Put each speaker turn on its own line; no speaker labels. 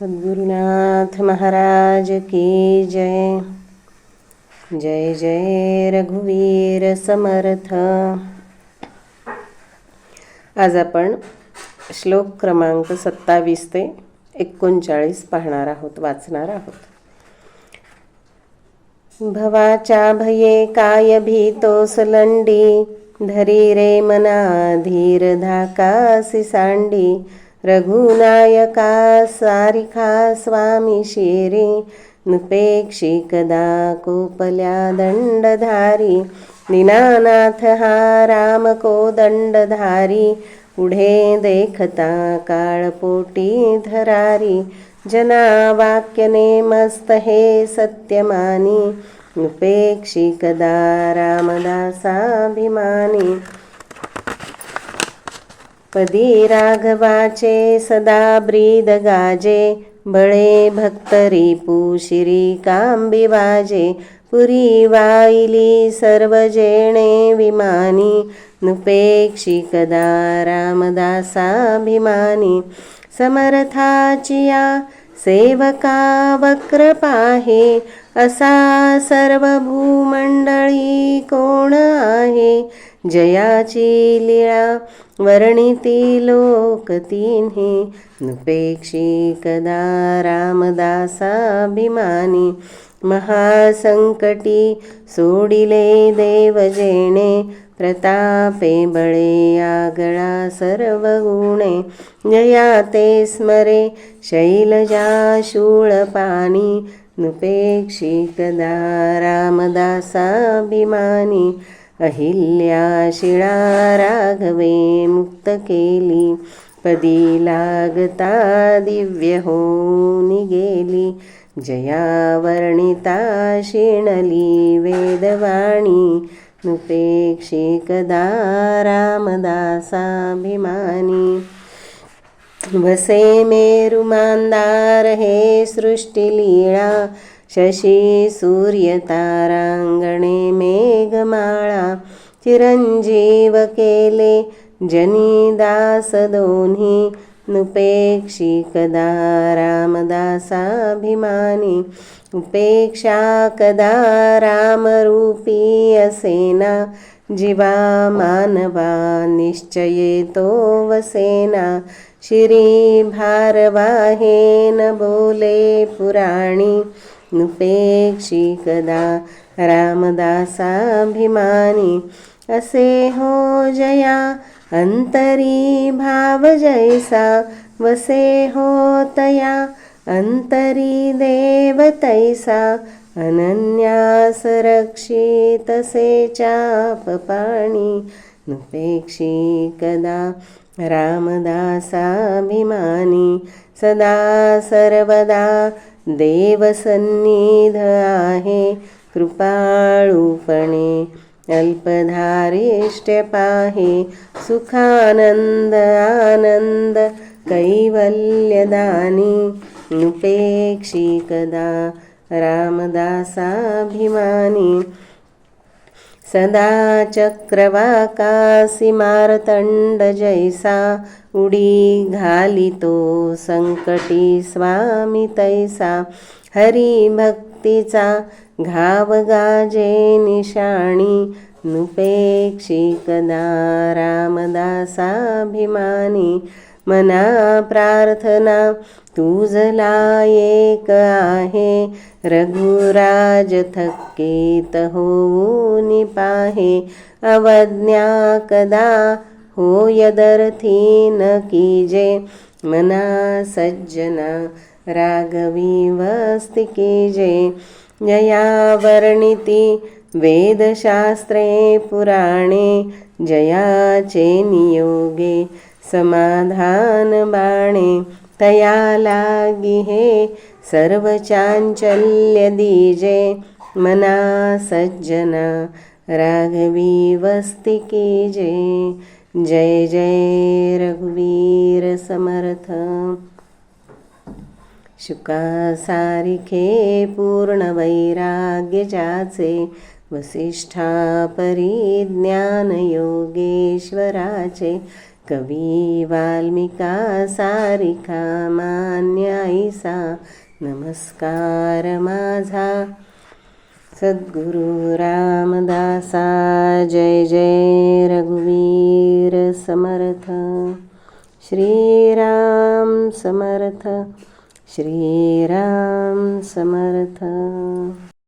सद्गुरुनाथ महाराज की जय। जय जय रघुवीर समर्थ। आज आपण श्लोक क्रमांक सत्तावीस ते एकोणचाळीस पाहणार आहोत वाचणार आहोत. भवाच्या भये काय भीतोसलंडी धरी रे मना धीर धाकासी सांडी रघुनायका सारिखा स्वामी शिरी नुपेक्षी कदा कोपल्या दंडधारी दीनानाथ हा राम को दंडधारी पुढे देखता काळपोटी धरारी जना वाक्यने मस्त हे सत्यमानी उपेक्षी कदा रामदासाभिमानी। पदी राघवाचे सदा ब्रीद गाजे बळे भक्तरी पुशिरी कांबी वाजे पुरी वाईली सर्व जेणे विमानी नुपेक्षी कदा रामदासाभिमानी समर्थाचिया सेवका वक्र पाहे असा सर्व भूमंडळी कोण आहे? जयाची लिळा वर्णिती लोक तिन्ही. नुपेक्षी कदा रामदासाभिमानी. महासंकटी सोडिले देव जेणे. प्रतापे बळे आगळा सर्व गुणे. जया ते स्मरे शैलजा शूळ पाणी. नुपेक्षी कदा रामदासाभिमानी. अहिल्या शिळा राघवे मुक्त केली. पदी लागता दिव्य होऊन गेली. जया वर्णिता शिणली वेदवाणी. नुपेक्षी कदा रामदासाभिमानी. वसे मेरुमांदार हे सृष्टिलीळा शशी सूर्य तारांगणे मेघमाळा चिरंजीव केले जनीदास दोन्ही नुपेक्षी कदा रामदासाभिमानी उपेक्षा कदा रामरूपी असेना जीवा मानवा निश्चये तो वसेना श्री भारवाहेन बोले पुराणी नुपेक्षी कदा रामदासाभिमानी। असे हो जया अंतरी भाव जैसा। वसे हो तया अंतरी देव तैसा। अनन्यास रक्षितसे चाप पाणी। नुपेक्षी कदा रामदासाभिमानी। सदा सर्वदा देवसन्निध आहे कृपाळूपणे अल्पधारिष्ट्य पाहे सुखानंद आनंद कैवल्यदानी नुपेक्षी कदा रामदासाभिमानी. सदा चक्रवाकासी मारतंड जैसा उडी घालितो संकटी स्वामी तैसा हरिभक्तीचा घाव गाजे निशाणी नुपेक्षी कदा रामदासाभिमानी। मना प्रार्थना तुझला एक आहे. रघुराज थक्कीत होऊन पाहे. अवज्ञा कदा होयदर्थी न कीजे मना सज्जना राघवी वस्ति कीजे जया वर्णिती वेदशास्त्रे पुराणे जयाचे नियोगे. समाधान बाणे तया लागी हे सर्व चांचल्य दीजे मना सज्जना राघवी वस्तिके जे जय जय रघुवीर समर्थ. शुकासारिखे पूर्ण वैराग्य जाचे. वसिष्ठा परिज्ञान योगेश्वराचे. कवी वाल्मिका सारिका मान्याईसा नमस्कार माझा. सद्गुरु रामदासा जय जय रघुवीर समर्थ. श्रीराम समर्थ श्रीराम समर्थ.